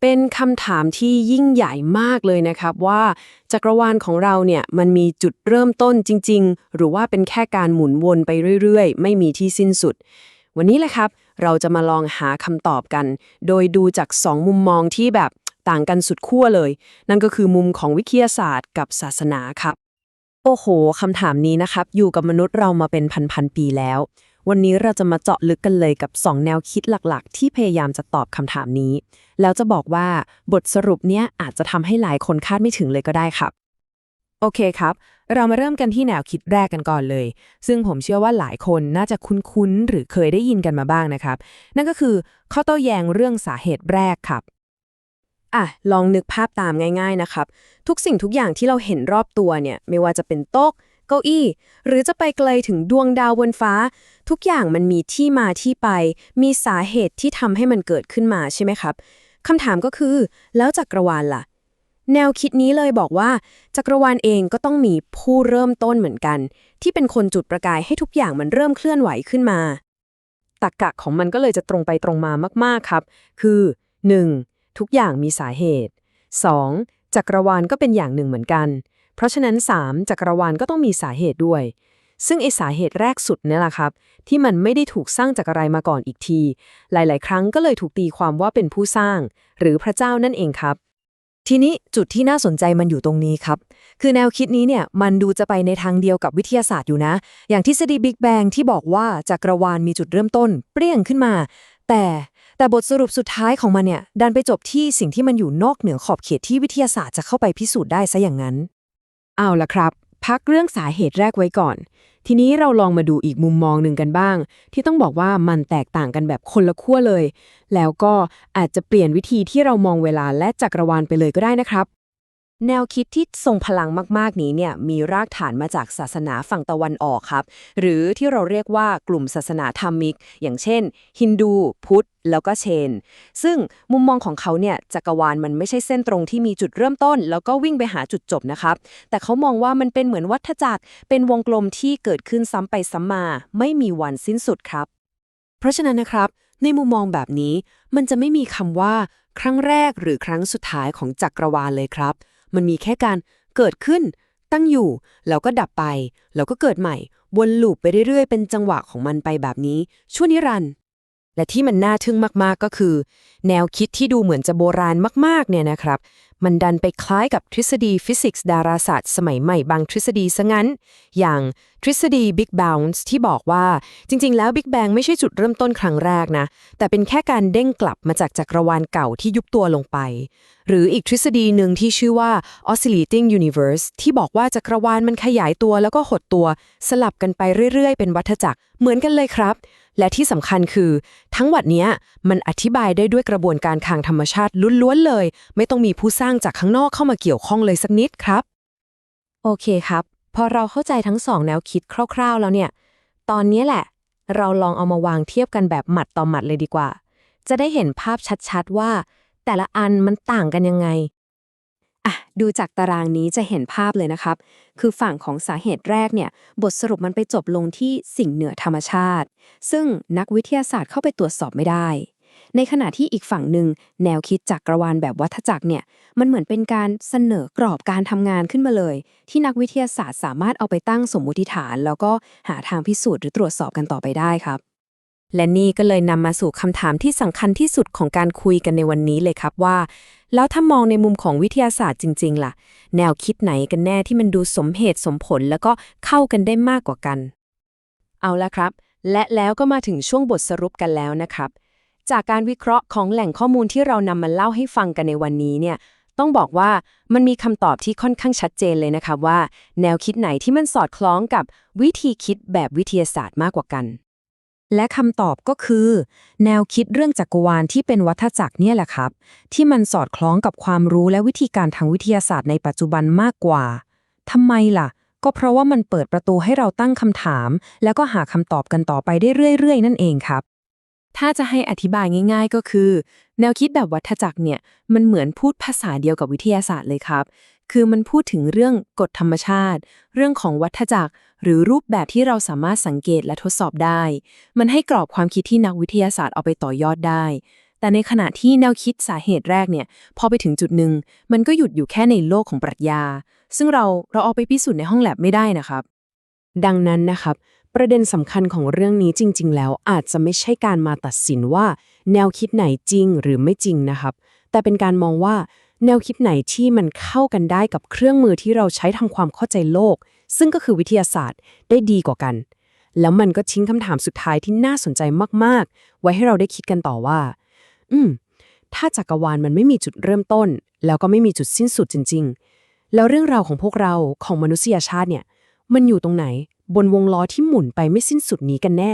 เป็นคำถามที่ยิ่งใหญ่มากเลยนะครับว่า จักรวาลของเราเนี่ยมันมีจุดเริ่มต้นจริง ๆ หรือว่าเป็นแค่การหมุนวนไปเรื่อยๆ ไม่มีที่สิ้นสุด วันนี้แหละครับ เราจะมาลองหาคำตอบกัน โดยดูจากสองมุมมองที่แบบต่างกันสุดขั้วเลย นั่นก็คือมุมของวิทยาศาสตร์กับศาสนาครับ โอ้โหคำถามนี้นะครับ อยู่กับมนุษย์เรามาเป็นพันๆปีแล้ว วันนี้เราจะมาเจาะลึกกันเลยกับ 2 แนวคิดหลักๆ ที่พยายามจะตอบคำถามนี้ แล้วจะบอกว่าบทสรุปเนี้ยอาจจะทำให้หลายคนคาดไม่ถึงเลยก็ได้ครับ โอเคครับ เรามาเริ่มกันที่แนวคิดแรกกันก่อนเลย ซึ่งผมเชื่อว่าหลายคนน่าจะคุ้นๆหรือเคยได้ยินกันมาบ้างนะครับ นั่นก็คือข้อโต้แย้งเรื่องสาเหตุแรกครับอะลองนึกภาพตามง่าย ๆนะครับ ทุกสิ่งทุกอย่างที่เราเห็นรอบตัวเนี่ย ไม่ว่าจะเป็นโต๊ะ เก้าอี้ หรือจะไปไกลถึงดวงดาวบนฟ้า ทุกอย่างมันมีที่มาที่ไป มีสาเหตุที่ทำให้มันเกิดขึ้นมาใช่ไหมครับคำถามก็คือ แล้วจักรวาลล่ะ แนวคิดนี้เลยบอกว่า จักรวาลเองก็ต้องมีผู้เริ่มต้นเหมือนกัน ที่เป็นคนจุดประกายให้ทุกอย่างมันเริ่มเคลื่อนไหวขึ้นมาตรรกะของมันก็เลยจะตรงไปตรงมามากๆครับ คือ 1. ทุกอย่างมีสาเหตุ 2. จักรวาลก็เป็นอย่างหนึ่งเหมือนกัน เพราะฉะนั้น 3. จักรวาลก็ต้องมีสาเหตุด้วย ซึ่งไอสาเหตุแรกสุดเนี่ยแหละครับ ที่มันไม่ได้ถูกสร้างจากอะไรมาก่อนอีกที หลาย ๆ ครั้งก็เลยถูกตีความว่าเป็นผู้สร้าง หรือพระเจ้านั่นเองครับ ทีนี้จุดที่น่าสนใจมันอยู่ตรงนี้ครับ คือแนวคิดนี้เนี่ยมันดูจะไปในทางเดียวกับวิทยาศาสตร์อยู่นะ อย่างทฤษฎีบิ๊กแบงที่บอกว่าจักรวาลมีจุดเริ่มต้น เปรี้ยงขึ้นมา แต่แต่บทสรุปสุดท้ายของมันเนี่ย ดันไปจบที่สิ่งที่มันอยู่นอกเหนือขอบเขตที่วิทยาศาสตร์จะเข้าไปพิสูจน์ได้ซะอย่างนั้น เอาละครับ พักเรื่องสาเหตุแรกไว้ก่อน ทีนี้เราลองมาดูอีกมุมมองหนึ่งกันบ้าง ที่ต้องบอกว่ามันแตกต่างกันแบบคนละขั้วเลย แล้วก็อาจจะเปลี่ยนวิธีที่เรามองเวลาและจักรวาลไปเลยก็ได้นะครับ แนวคิดที่ทรงพลังมาก ๆ นี้เนี่ยมีรากฐานมาจากศาสนาฝั่งตะวันออกครับ หรือที่เราเรียกว่ากลุ่มศาสนาธรรมิก อย่างเช่น ฮินดู พุทธ แล้วก็เชน ซึ่งมุมมองของเขาเนี่ยจักรวาลมันไม่ใช่เส้นตรงที่มีจุดเริ่มต้น แล้วก็วิ่งไปหาจุดจบนะครับ แต่เขามองว่ามันเป็นเหมือนวัฏจักร เป็นวงกลมที่เกิดขึ้นซ้ำไปซ้ำมา ไม่มีวันสิ้นสุดครับ เพราะฉะนั้นนะครับในมุมมองแบบนี้ มันจะไม่มีคำว่า ครั้งแรกหรือครั้งสุดท้ายของจักรวาลเลยครับ มันมีแค่การเกิดขึ้น ตั้งอยู่ แล้วก็ดับไป แล้วก็เกิดใหม่ วนลูปไปเรื่อยๆ เป็นจังหวะของมันไปแบบนี้ ชั่วนิรันดร์และที่มันน่าทึ่งมากๆก็คือ แนวคิดที่ดูเหมือนจะโบราณมากๆเนี่ยนะครับ มันดันไปคล้ายกับทฤษฎีฟิสิกส์ดาราศาสตร์สมัยใหม่บางทฤษฎีซะงั้น อย่างทฤษฎี Big Bounce ที่บอกว่าจริง ๆ แล้ว Big Bang ไม่ใช่จุดเริ่มต้นครั้งแรกนะ แต่เป็นแค่การเด้งกลับมาจากจักรวาลเก่าที่ยุบตัวลงไป หรืออีกทฤษฎีหนึ่งที่ชื่อว่า Oscillating Universe ที่บอกว่าจักรวาลมันขยายตัวแล้วก็หดตัว สลับกันไปเรื่อยๆ เป็นวัฏจักรเหมือนกันเลยครับ และที่สำคัญคือ ทั้งหมดเนี้ยมันอธิบายได้ด้วยกระบวนการทางธรรมชาติล้วนๆเลย ไม่ต้องมีผู้สร้างจากข้างนอกเข้ามาเกี่ยวข้องเลยสักนิดครับ โอเคครับ พอเราเข้าใจทั้งสองแนวคิดคร่าว ๆ แล้วเนี่ย ตอนนี้แหละ เราลองเอามาวางเทียบกันแบบหมัดต่อหมัดเลยดีกว่า จะได้เห็นภาพชัดๆว่า แต่ละอันมันต่างกันยังไงอะดูจากตารางนี้จะเห็นภาพเลยนะครับ คือฝั่งของสาเหตุแรกเนี่ย บทสรุปมันไปจบลงที่สิ่งเหนือธรรมชาติ ซึ่งนักวิทยาศาสตร์เข้าไปตรวจสอบไม่ได้ ในขณะที่อีกฝั่งหนึ่งแนวคิดจักรวาลแบบวัฏจักรเนี่ย มันเหมือนเป็นการเสนอกรอบการทำงานขึ้นมาเลย ที่นักวิทยาศาสตร์สามารถเอาไปตั้งสมมุติฐาน แล้วก็หาทางพิสูจน์หรือตรวจสอบกันต่อไปได้ครับ และนี่ก็เลยนำมาสู่คำถามที่สำคัญที่สุดของการคุยกันในวันนี้เลยครับว่า แล้วถ้ามองในมุมของวิทยาศาสตร์จริง ๆ ล่ะ แนวคิดไหนกันแน่ที่มันดูสมเหตุสมผลแล้วก็เข้ากันได้มากกว่ากัน เอาละครับ และแล้วก็มาถึงช่วงบทสรุปกันแล้วนะครับ จากการวิเคราะห์ของแหล่งข้อมูลที่เรานำมาเล่าให้ฟังกันในวันนี้เนี่ยต้องบอกว่ามันมีคำตอบที่ค่อนข้างชัดเจนเลยนะคะว่า แนวคิดไหนที่มันสอดคล้องกับวิธีคิดแบบวิทยาศาสตร์มากกว่ากัน และคำตอบก็คือ แนวคิดเรื่องจักรวาลที่เป็นวัฏจักรเนี่ยแหละครับ ที่มันสอดคล้องกับความรู้และวิธีการทางวิทยาศาสตร์ในปัจจุบันมากกว่าทำไมล่ะ ก็เพราะว่ามันเปิดประตูให้เราตั้งคำถาม แล้วก็หาคำตอบกันต่อไปได้เรื่อย ๆ นั่นเองครับ ถ้าจะให้อธิบายง่าย ๆ ก็คือ แนวคิดแบบวัฏจักรเนี่ยมันเหมือนพูดภาษาเดียวกับวิทยาศาสตร์เลยครับ คือมันพูดถึงเรื่องกฎธรรมชาติ เรื่องของวัฏจักร หรือรูปแบบที่เราสามารถสังเกตและทดสอบได้ มันให้กรอบความคิดที่นักวิทยาศาสตร์เอาไปต่อยอดได้ แต่ในขณะที่แนวคิดสาเหตุแรกเนี่ย พอไปถึงจุดหนึ่ง มันก็หยุดอยู่แค่ในโลกของปรัชญา ซึ่งเราเราเอาไปพิสูจน์ในห้องแลบไม่ได้นะครับ ดังนั้นนะครับประเด็นสำคัญของเรื่องนี้จริง ๆ แล้วอาจจะไม่ใช่การมาตัดสินว่า แนวคิดไหนจริงหรือไม่จริงนะครับ แต่เป็นการมองว่า แนวคิดไหนที่มันเข้ากันได้กับเครื่องมือที่เราใช้ทำความเข้าใจโลก ซึ่งก็คือวิทยาศาสตร์ได้ดีกว่ากัน แล้วมันก็ทิ้งคำถามสุดท้ายที่น่าสนใจมาก ๆ ไว้ให้เราได้คิดกันต่อว่า อืม ถ้าจักรวาลมันไม่มีจุดเริ่มต้น แล้วก็ไม่มีจุดสิ้นสุดจริง ๆ แล้วเรื่องราวของพวกเราของมนุษยชาติเนี่ย มันอยู่ตรงไหน บนวงล้อที่หมุนไปไม่สิ้นสุดนี้กันแน่